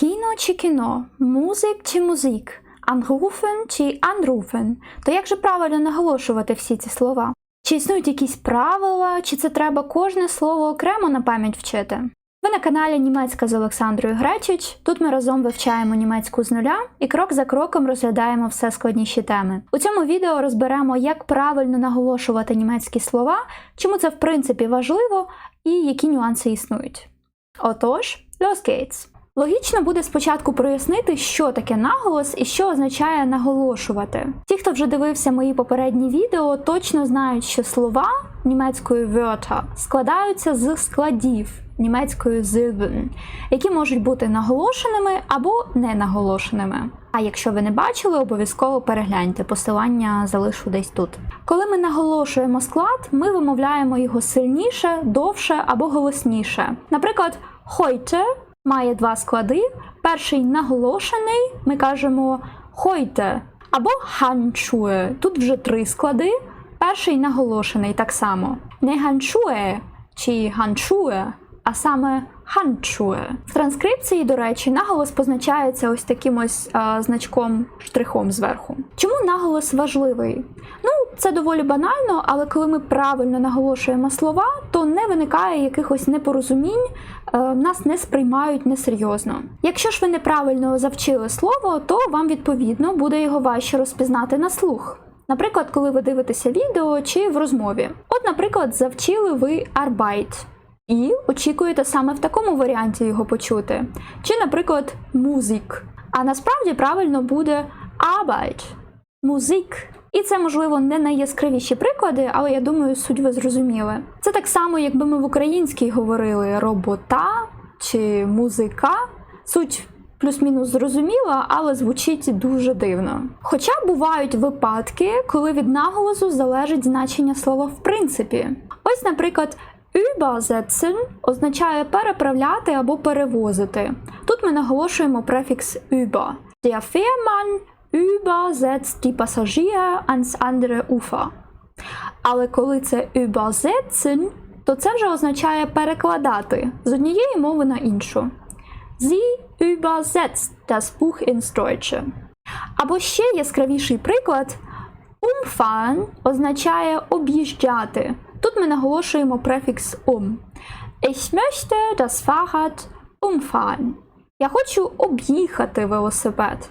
Кіно чи кіно, музик чи музик, анруфен чи анруфен. То як же правильно наголошувати всі ці слова? Чи існують якісь правила, чи це треба кожне слово окремо на пам'ять вчити? Ви на каналі Німецька з Олександрою Гречич. Тут ми разом вивчаємо німецьку з нуля і крок за кроком розглядаємо все складніші теми. У цьому відео розберемо, як правильно наголошувати німецькі слова, чому це в принципі важливо і які нюанси існують. Отож, los geht's! Логічно буде спочатку прояснити, що таке наголос і що означає наголошувати. Ті, хто вже дивився мої попередні відео, точно знають, що слова німецькою Wörter складаються з складів німецькою Silben, які можуть бути наголошеними або не наголошеними. А якщо ви не бачили, обов'язково перегляньте посилання залишу десь тут. Коли ми наголошуємо склад, ми вимовляємо його сильніше, довше або голосніше. Наприклад, heute має два склади. Перший наголошений, ми кажемо хойте або ханчуе. Тут вже три склади. Перший наголошений так само. Не Handschuhe чи Handschuhe, а саме Handschuhe. В транскрипції, до речі, наголос позначається ось таким ось а, значком штрихом зверху. Чому наголос важливий? Ну, це доволі банально, але коли ми правильно наголошуємо слова, то не виникає якихось непорозумінь, е, нас не сприймають несерйозно. Якщо ж ви неправильно завчили слово, то вам відповідно буде його важче розпізнати на слух. Наприклад, коли ви дивитеся відео чи в розмові. От, наприклад, завчили ви Arbeit і очікуєте саме в такому варіанті його почути. Чи, наприклад, музик. А насправді правильно буде Arbeit, музик. І це, можливо, не найяскравіші приклади, але я думаю, суть ви зрозуміли. Це так само, якби ми в українській говорили робота чи музика. Суть плюс-мінус зрозуміла, але звучить дуже дивно. Хоча бувають випадки, коли від наголосу залежить значення слова в принципі. Ось, наприклад, Übersetzen означає переправляти або перевозити. Тут ми наголошуємо префікс über. Der Fährmann übersetzt die Passagiere ans andere Ufer. Але коли це übersetzen, то це вже означає перекладати з однієї мови на іншу. Sie übersetzt das Buch ins Deutsche. Або ще яскравіший приклад umfahren означає об'їжджати. Тут ми наголошуємо префікс um. Ich möchte das Fahrrad umfahren. Я хочу об'їхати велосипед.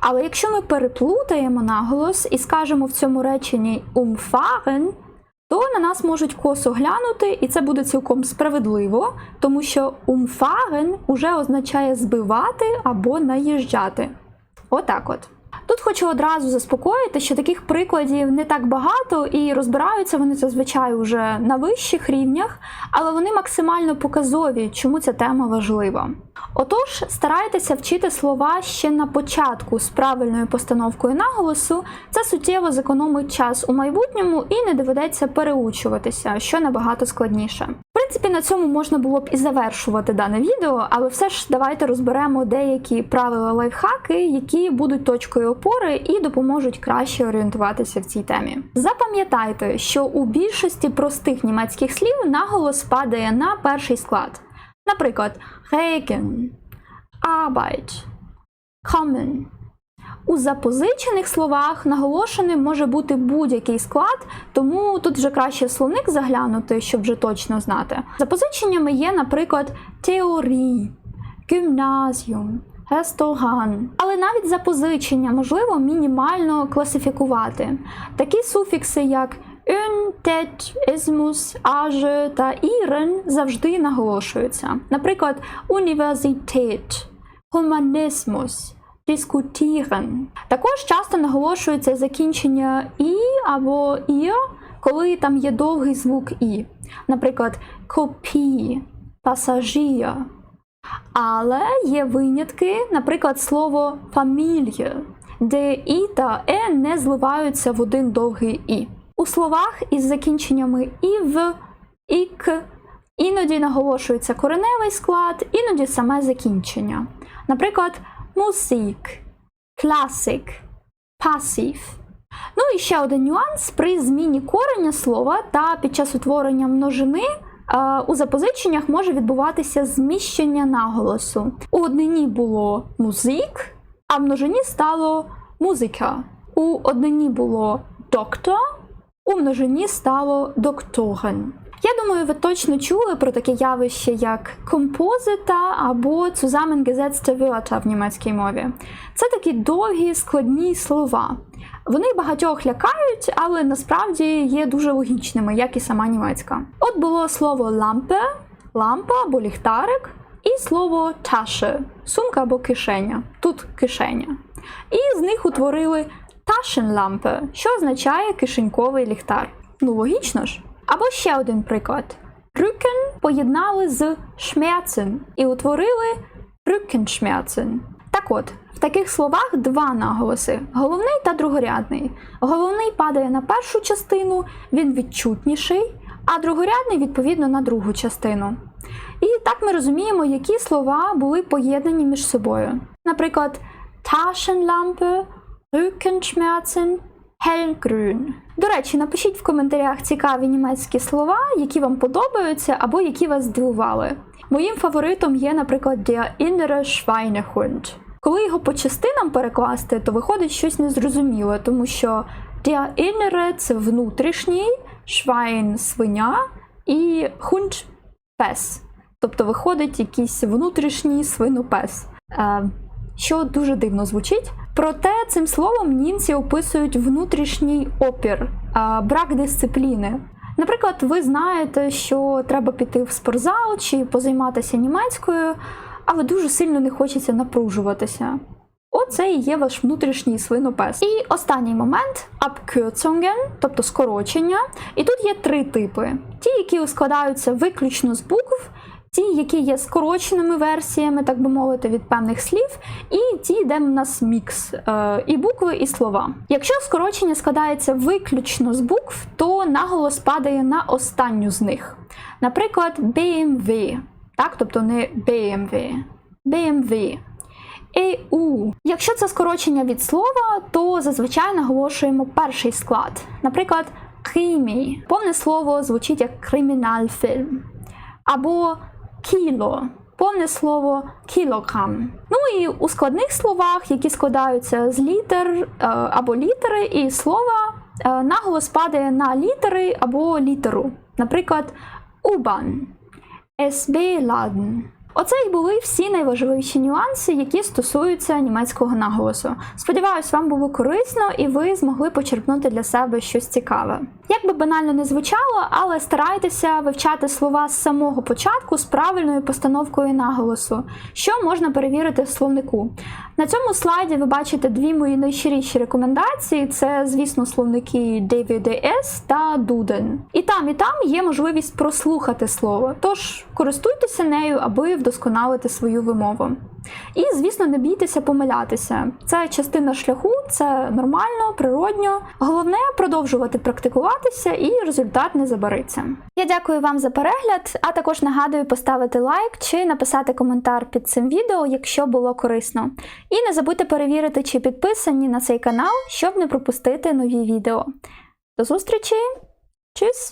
Але якщо ми переплутаємо наголос і скажемо в цьому реченні umfahren, то на нас можуть косо глянути, і це буде цілком справедливо, тому що umfahren уже означає збивати або наїжджати. Отак от. Тут хочу одразу заспокоїти, що таких прикладів не так багато, і розбираються вони зазвичай уже на вищих рівнях, але вони максимально показові, чому ця тема важлива. Отож, старайтеся вчити слова ще на початку з правильною постановкою наголосу. Це суттєво зекономить час у майбутньому і не доведеться переучуватися, що набагато складніше. В принципі, на цьому можна було б і завершувати дане відео, але все ж давайте розберемо деякі правила лайфхаки, які будуть точкою опори і допоможуть краще орієнтуватися в цій темі. Запам'ятайте, що у більшості простих німецьких слів наголос падає на перший склад. Наприклад, Regen, Arbeit, kommen. У запозичених словах наголошеним може бути будь-який склад, тому тут вже краще словник заглянути, щоб вже точно знати. Запозиченнями є, наприклад, теорії, гімназіум, ресторан. Але навіть запозичення можливо мінімально класифікувати. Такі суфікси, як «det», «ismus», «age» та «iren» завжди наголошуються. Наприклад, університет, гуманізмус, дискутірен. Також часто наголошується закінчення і або ір, коли там є довгий звук і. Наприклад, копі, пасажир. Але є винятки, наприклад, слово фамілія, де і та е не зливаються в один довгий і. У словах із закінченнями і в, і іноді наголошується кореневий склад, іноді саме закінчення. Наприклад, музик, класик, пасів. Ну і ще один нюанс: при зміні кореня слова та під час утворення множини у запозиченнях може відбуватися зміщення наголосу. У однині було музик, а в множині стало музика. У однині було доктор, у множині стало докторен. Я думаю, ви точно чули про таке явище як композита або zusammengesetzte Wörter в німецькій мові. Це такі довгі складні слова. Вони багатьох лякають, але насправді є дуже логічними, як і сама німецька. От було слово лампе, лампа або ліхтарик, і слово таше, сумка або кишеня. Тут кишеня. І з них утворили Taschenlampe, що означає кишеньковий ліхтар. Ну, логічно ж. Або ще один приклад. Rücken поєднали з Schmerzen і утворили Rückenschmerzen. Так от, в таких словах два наголоси: головний та другорядний. Головний падає на першу частину, він відчутніший, а другорядний відповідно на другу частину. І так ми розуміємо, які слова були поєднані між собою. Наприклад, Taschenlampe, Rückenschmerzen, Hellgrün. До речі, напишіть в коментарях цікаві німецькі слова, які вам подобаються або які вас здивували. Моїм фаворитом є, наприклад, Der innere Schweinehund. Коли його по частинам перекласти, то виходить щось незрозуміле, тому що Der innere – це внутрішній, Schwein – свиня і Hund – пес. Тобто виходить якийсь внутрішній свинопес. Е, що дуже дивно звучить. Проте цим словом німці описують внутрішній опір, брак дисципліни. Наприклад, ви знаєте, що треба піти в спортзал чи позайматися німецькою, але дуже сильно не хочеться напружуватися. Оце і є ваш внутрішній свинопес. І останній момент Abkürzungen, тобто скорочення. І тут є три типи: ті, які складаються виключно з букв, ті, які є скороченими версіями, так би мовити, від певних слів, і ті, де в нас мікс е, і букви, і слова. Якщо скорочення складається виключно з букв, то наголос падає на останню з них. Наприклад, BMW, так, тобто не BMW, BMW. EU. Якщо це скорочення від слова, то зазвичай наголошуємо перший склад. Наприклад, Крімі. Повне слово звучить як кримінальфільм. Або кіло. Повне слово кілограм. Ну і у складних словах, які складаються з літер е, або літери і слова, е, наголос падає на літери або літеру. Наприклад, Убан, SB laden. Оце і були всі найважливіші нюанси, які стосуються німецького наголосу. Сподіваюсь, вам було корисно і ви змогли почерпнути для себе щось цікаве. Як би банально не звучало, але старайтеся вивчати слова з самого початку з правильною постановкою наголосу, що можна перевірити в словнику. На цьому слайді ви бачите дві мої найщиріші рекомендації: це, звісно, словники DVDS та Duden. І там, і там є можливість прослухати слово. Тож користуйтеся нею, аби вдосконалити свою вимову. І, звісно, не бійтеся помилятися. Це частина шляху, це нормально, природньо. Головне продовжувати практикуватися і результат не забариться. Я дякую вам за перегляд, а також нагадую поставити лайк чи написати коментар під цим відео, якщо було корисно. І не забудьте перевірити, чи підписані на цей канал, щоб не пропустити нові відео. До зустрічі! Тschüss!